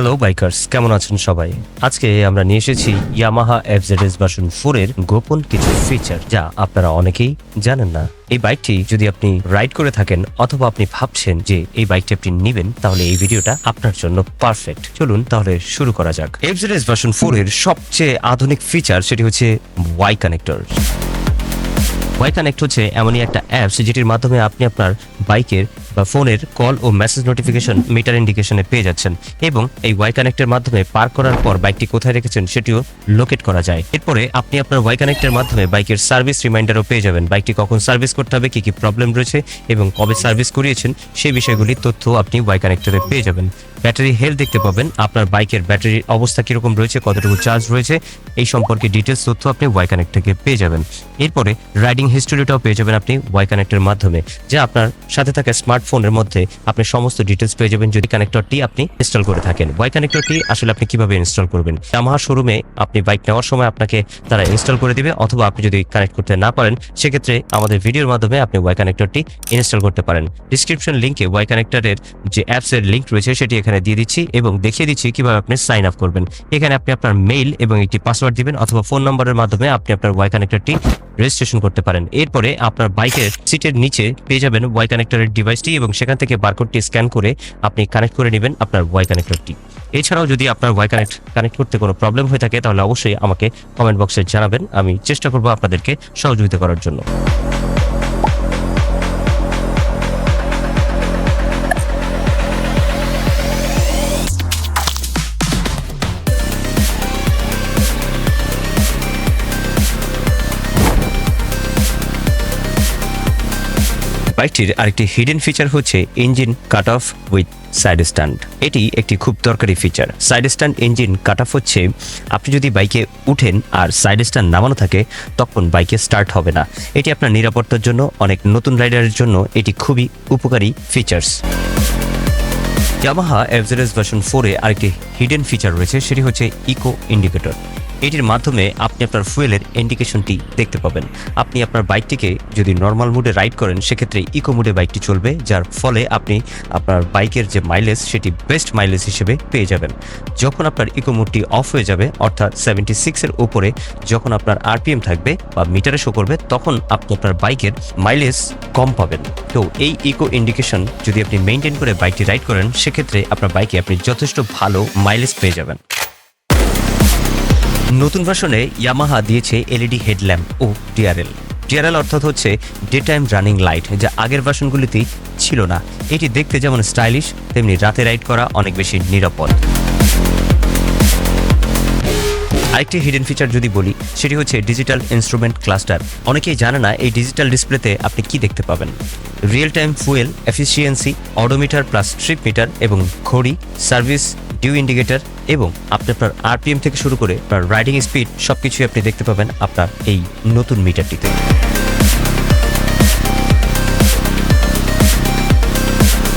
Hello bikers কেমন আছেন সবাই? আজকে আমরা নিয়ে এসেছি ইয়ামাহা এফজেডএস ভার্সন ফোর এর গোপন কিছু ফিচার যা আপনারা অনেকেই জানেন না। এই বাইকটি যদি আপনি রাইড করে থাকেন অথবা আপনি ভাবছেন যে এই বাইকটি আপনি নেবেন, তাহলে এই ভিডিওটা আপনার জন্য পারফেক্ট চলুন তাহলে শুরু করা যাক। F Z FZS version four এর সবচেয়ে আধুনিক ফিচার সেটি হচ্ছে ওয়াই কানেক্টর ওয়াই কানেক্ট হচ্ছে এমনই একটা অ্যাপস যেটির মাধ্যমে আপনি আপনার বাইকের বা ফোনের কল ও মেসেজ নোটিফিকেশন মিটার ইন্ডিকেশনে পেয়ে যাচ্ছেন এবং এই ওয়াই কানেক্টের মাধ্যমে পার করার পর বাইকটি কোথায় রেখেছেন সেটিও লোকেট করা যায়। এরপরে আপনি আপনার ওয়াই কানেক্টের মাধ্যমে বাইকের সার্ভিস রিমাইন্ডারও পেয়ে যাবেন। বাইকটি কখন সার্ভিস করতে হবে, কি কি প্রবলেম রয়েছে এবং কবে সার্ভিস করিয়েছেন সেই বিষয়গুলির তথ্য আপনি ওয়াই কানেক্টরে পেয়ে যাবেন। ব্যাটারি হেলথ দেখতে পাবেন, আপনার বাইকের ব্যাটারির অবস্থা কীরকম রয়েছে, কতটুকু চার্জ রয়েছে, এই সম্পর্কে ডিটেলস তথ্য আপনি ওয়াই কানেক্ট থেকে পেয়ে যাবেন। এরপরে রাইডিং হিস্টোরিটাও পেয়ে যাবেন আপনি ওয়াই কানেক্টের মাধ্যমে, যা আপনার সাথে থাকা স্মার্টফোনের মধ্যে আপনি সমস্ত ডিটেলস পেয়ে যাবেন যদি কানেক্টরটি আপনি ইনস্টল করে থাকেন। ওয়াই কানেক্টরটি আসলে আপনি কীভাবে ইনস্টল করবেন? আমার শোরুমে আপনি বাইক নেওয়ার সময় আপনাকে তারা ইনস্টল করে দিবে, অথবা আপনি যদি কানেক্ট করতে না পারেন, সেক্ষেত্রে আমাদের ভিডিওর মাধ্যমে আপনি ওয়াই কানেক্টরটি ইনস্টল করতে পারেন। ডিসক্রিপশন লিঙ্কে ওয়াই কানেক্টরের যে অ্যাপসের লিঙ্ক রয়েছে, সেটি এখানে দিয়ে দিচ্ছি এবং দেখিয়ে দিচ্ছি কীভাবে আপনি সাইন আপ করবেন। এখানে আপনি আপনার মেইল এবং একটি পাসওয়ার্ড দিবেন, অথবা ফোন নম্বরের মাধ্যমে আপনি আপনার ওয়াই কানেক্টরটি রেজিস্ট্রেশন করতে পারেন। এরপরে আপনার বাইকের সিটের নিচে পেয়ে যাবেন ওয়াই কানেক্টরের ডিভাইসটি এবং সেখান থেকে বারকোডটি স্ক্যান করে আপনি কানেক্ট করে নেবেন আপনার ওয়াই কানেক্টরটি এছাড়াও যদি আপনার ওয়াই কানেক্ট কানেক্ট করতে কোনো প্রবলেম হয়ে থাকে, তাহলে অবশ্যই আমাকে কমেন্ট বক্সে জানাবেন। আমি চেষ্টা করব আপনাদেরকে সহযোগিতা করার জন্য। বাইকটির আরেকটি হিডেন ফিচার হচ্ছে engine cut off with side stand এটি একটি খুব দরকারি feature side stand engine cut off হচ্ছে আপনি যদি বাইকে উঠেন আর সাইড স্ট্যান্ড নামানো থাকে, তখন বাইকে স্টার্ট হবে না। এটি আপনার নিরাপত্তার জন্য, অনেক নতুন রাইডারের জন্য এটি খুবই উপকারী ফিচার্স ইয়ামাহা এফজেডএস ভার্সন ফোরে আরেকটি হিডেন ফিচার রয়েছে, সেটি হচ্ছে ইকো ইন্ডিকেটর এটির মাধ্যমে আপনি আপনার ফুয়েলের ইন্ডিকেশনটি দেখতে পাবেন। আপনি আপনার বাইকটিকে যদি নর্মাল মুডে রাইড করেন, সেক্ষেত্রে ইকো মুডে বাইকটি চলবে, যার ফলে আপনি আপনার বাইকের যে মাইলেজ সেটি বেস্ট মাইলেজ হিসেবে পেয়ে যাবেন। যখন আপনার ইকো মুডটি অফ হয়ে যাবে, অর্থাৎ সেভেন্টি সিক্সের উপরে যখন আপনার আরপিএম থাকবে বা মিটারে শো করবে, তখন আপনি আপনার বাইকের মাইলেজ কম পাবেন। তো এই ইকো ইন্ডিকেশন যদি আপনি মেনটেন করে বাইকটি রাইড করেন, সেক্ষেত্রে আপনার বাইকে আপনি যথেষ্ট ভালো মাইলেজ পেয়ে যাবেন। নতুন ভার্সনে ইয়ামাহা দিয়েছে এলইডি হেডল্যাম্প ও ডিআরএল ডিআরএল অর্থাৎ হচ্ছে ডে টাইম রানিং লাইট, যা আগের ভার্সনগুলিতেই ছিল না। এটি দেখতে যেমন স্টাইলিশ, তেমনি রাতে রাইড করা অনেক বেশি নিরাপদ। আরেকটি হিডেন ফিচার যদি বলি, সেটি হচ্ছে ডিজিটাল ইনস্ট্রুমেন্ট ক্লাস্টার অনেকেই জানে না এই ডিজিটাল ডিসপ্লেতে আপনি কি দেখতে পাবেন। Real time fuel efficiency odometer plus trip meter এবং ঘড়ি সার্ভিস ডিউ ইন্ডিকেটর এবং আপনি আপনার আরপিএম থেকে শুরু করে আপনার রাইডিং স্পিড সব কিছুই আপনি দেখতে পাবেন আপনার এই নতুন মিটারটিতে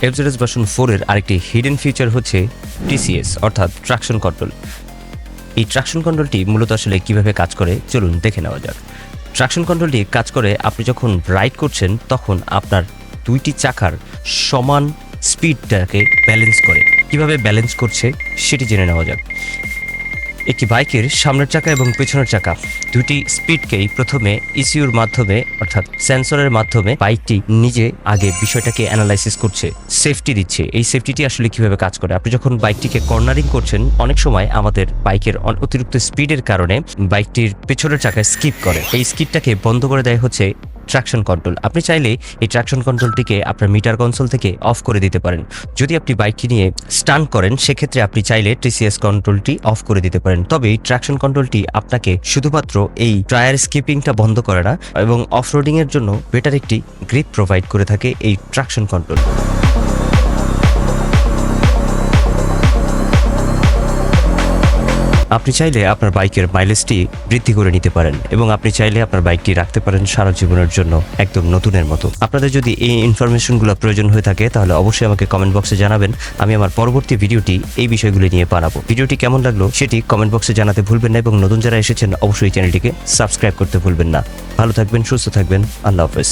এফজেডএস ভার্সন ফোরের আরেকটি হিডেন ফিচার হচ্ছে টিসিএস অর্থাৎ ট্রাকশন কন্ট্রোল এই ট্রাকশন কন্ট্রোলটি মূলত আসলে কীভাবে কাজ করে, চলুন দেখে নেওয়া যাক। ট্রাকশন কন্ট্রোলটি কাজ করে, আপনি যখন রাইড করছেন, তখন আপনার দুইটি চাকার সমান স্পিডটাকে ব্যালেন্স করে। কীভাবে ব্যালেন্স করছে, সেটি জেনে নেওয়া যাক। একটি বাইকের সামনের চাকা এবং পেছনের চাকা, দুটি স্পিডকেই প্রথমে ইসিউর মাধ্যমে, অর্থাৎ সেন্সরের মাধ্যমে বাইকটি নিজে আগে বিষয়টাকে অ্যানালাইসিস করছে সেফটি দিচ্ছে। এই সেফটিটি আসলে কীভাবে কাজ করে? আপনি যখন বাইকটিকে কর্নারিং করছেন, অনেক সময় আমাদের বাইকের অতিরিক্ত স্পিডের কারণে বাইকটির পেছনের চাকায় স্কিপ করে। এই স্কিপটাকে বন্ধ করে দেয় হচ্ছে ট্রাকশন কন্ট্রোল আপনি চাইলে এই ট্রাকশন কন্ট্রোলটিকে আপনার মিটার কনসোল থেকে অফ করে দিতে পারেন। যদি আপনি বাইকটি নিয়ে স্টান করেন, সেক্ষেত্রে আপনি চাইলে টিসিএস কন্ট্রোলটি অফ করে দিতে পারেন। তবে এই ট্রাকশন কন্ট্রোলটি আপনাকে শুধুমাত্র এই টায়ার স্কিপিংটা বন্ধ করে না, এবং অফ রোডিংয়ের জন্য বেটার একটি গ্রিপ প্রোভাইড করে থাকে এই ট্রাকশন কন্ট্রোল আপনি চাইলে আপনার বাইকের মাইলেজটি বৃদ্ধি করে নিতে পারেন এবং আপনি চাইলে আপনার বাইকটি রাখতে পারেন সারা জীবনের জন্য একদম নতুনের মতো। আপনাদের যদি এই ইনফরমেশনগুলো প্রয়োজন হয়ে থাকে, তাহলে অবশ্যই আমাকে কমেন্ট বক্সে জানাবেন। আমি আমার পরবর্তী ভিডিওটি এই বিষয়গুলি নিয়ে বানাবো। ভিডিওটি কেমন লাগল সেটি কমেন্ট বক্সে জানাতে ভুলবেন না এবং নতুন যারা এসেছেন, অবশ্যই চ্যানেলটিকে সাবস্ক্রাইব করতে ভুলবেন না। ভালো থাকবেন, সুস্থ থাকবেন। আল্লাহ হাফেজ।